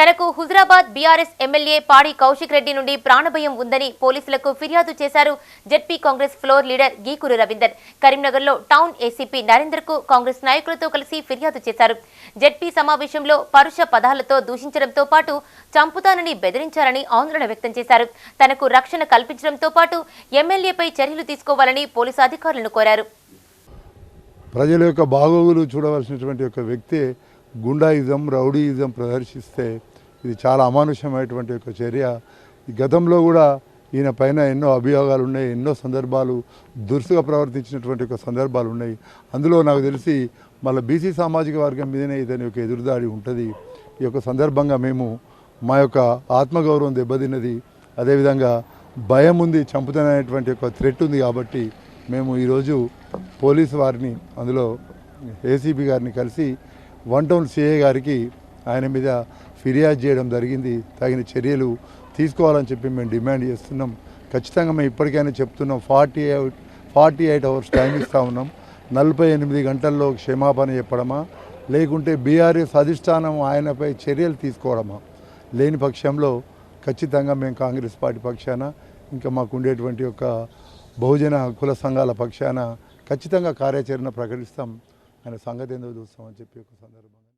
తనకు Huzurabad BRS MLA పాడి కౌశిక్ రెడ్డి నుండి ప్రాణభయం ఉందని పోలీసులకు ఫిర్యాదు చేశారు ZP Congress floor leader Geekuru Ravinder. కరీంనగర్లో టౌన్ ఏసీపీ నరేందర్కు కాంగ్రెస్ నాయకులతో కలిసి ఫిర్యాదు చేశారు. జెడ్పీ సమావేశంలో పరుష పదాలతో దూషించడంతో పాటు చంపుతానని బెదిరించారని ఆందోళన వ్యక్తం చేశారు. తనకు రక్షణ కల్పించడంతో పాటు ఎమ్మెల్యేపై చర్యలు తీసుకోవాలని పోలీసు అధికారులను కోరారు. ప్రజల యొక్క బాగోగులు చూడవలసినటువంటి ఒక వ్యక్తి గుండాయిజం రౌడీయిజం ప్రదర్శిస్తే ఇది చాలా అమానుష్యమైనటువంటి ఒక చర్య. గతంలో కూడా ఈయన పైన ఎన్నో అభియోగాలు ఉన్నాయి ఎన్నో సందర్భాలు దురుసుగా ప్రవర్తించినటువంటి ఒక సందర్భాలు ఉన్నాయి. అందులో నాకు తెలిసి మళ్ళీ బీసీ సామాజిక వర్గం మీదనే ఇతని యొక్క ఎదురుదాడి ఉంటుంది. ఈ యొక్క సందర్భంగా మేము మా యొక్క ఆత్మగౌరవం దెబ్బతిన్నది. అదేవిధంగా భయం ఉంది చంపుతాననేటువంటి ఒక థ్రెట్ ఉంది కాబట్టి మేము ఈరోజు పోలీసు వారిని అందులో ఏసీపీ గారిని కలిసి వన్ టౌన్ సిఏ గారికి ఆయన మీద ఫిర్యాదు చేయడం జరిగింది. తగిన చర్యలు తీసుకోవాలని చెప్పి మేము డిమాండ్ చేస్తున్నాం. ఖచ్చితంగా మేము ఇప్పటికైనా చెప్తున్నాం. Forty eight forty eight hours time ఇస్తూ ఉన్నాం. నలభై ఎనిమిది గంటల్లో క్షమాపణ చెప్పడమా? లేకుంటే బీఆర్ఎస్ అధిష్టానం ఆయనపై చర్యలు తీసుకోవడమా? లేని పక్షంలో ఖచ్చితంగా మేము కాంగ్రెస్ పార్టీ పక్షాన ఇంకా మాకు ఉండేటువంటి ఒక బహుజన కుల సంఘాల పక్షాన ఖచ్చితంగా కార్యాచరణ ప్రకటిస్తాం. ఆయన సంగతి ఎందుకు చూస్తామని చెప్పి ఒక సందర్భంగా